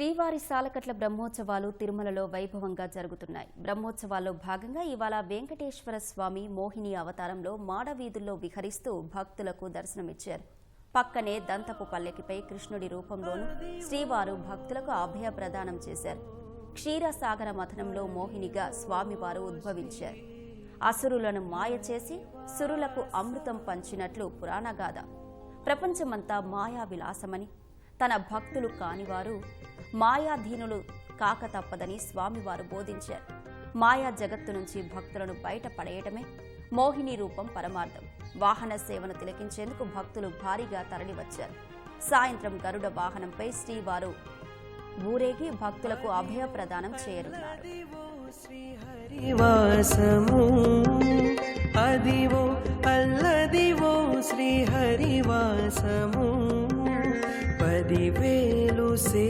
శ్రీవారి సాలకట్ల బ్రహ్మోత్సవాలు తిరుమలలో వైభవంగా జరుగుతున్నాయి. బ్రహ్మోత్సవాల్లో భాగంగా ఇవాళ వెంకటేశ్వర స్వామి మోహిని అవతారంలో మాడవీధుల్లో విహరిస్తూ భక్తులకు దర్శనమిచ్చారు. పక్కనే దంతపు పల్లెకిపై కృష్ణుడి రూపంలోనూ శ్రీవారు భక్తులకు అభయ ప్రదానం చేశారు. క్షీరసాగర మథనంలో మోహినిగా స్వామివారు ఉద్భవించారు. అసురులను మాయ చేసి సురులకు అమృతం పంచినట్లు పురాణగాథ. ప్రపంచమంతా మాయా విలాసమని తన భక్తులు కానివారు మాయాధీనులు కాక తప్పదని స్వామివారు బోధించారు. మాయా జగత్తు నుంచి భక్తులను బయట పడేయటమే మోహిని రూపం పరమార్థం. వాహన సేవను తిలకించేందుకు భక్తులు భారీగా తరలివచ్చారు. సాయంత్రం గరుడ వాహనంపై శ్రీవారు ఊరేగి భక్తులకు అభయ ప్రదానం చేయనున్నారు శ్రీహరివాసము. అదివో అల్లదివో శ్రీహరివాసము. పదివేలు శేషుల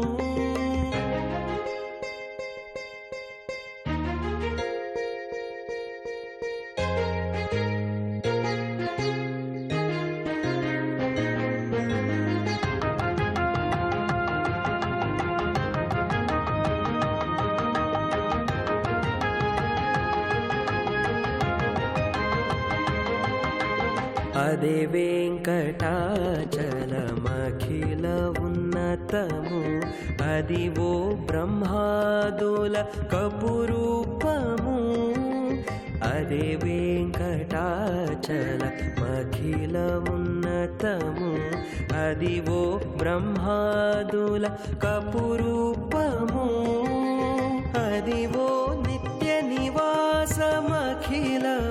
అదే వెంకటాచలమఖిల ఉన్నతము. అదివో బ్రహ్మాదుల కపురూపము. అదే వెంకటాచల మఖిల ఉన్నతము అదివో బ్రహ్మాదుల కపురూపము. అదివో నిత్య నివాసమఖిలము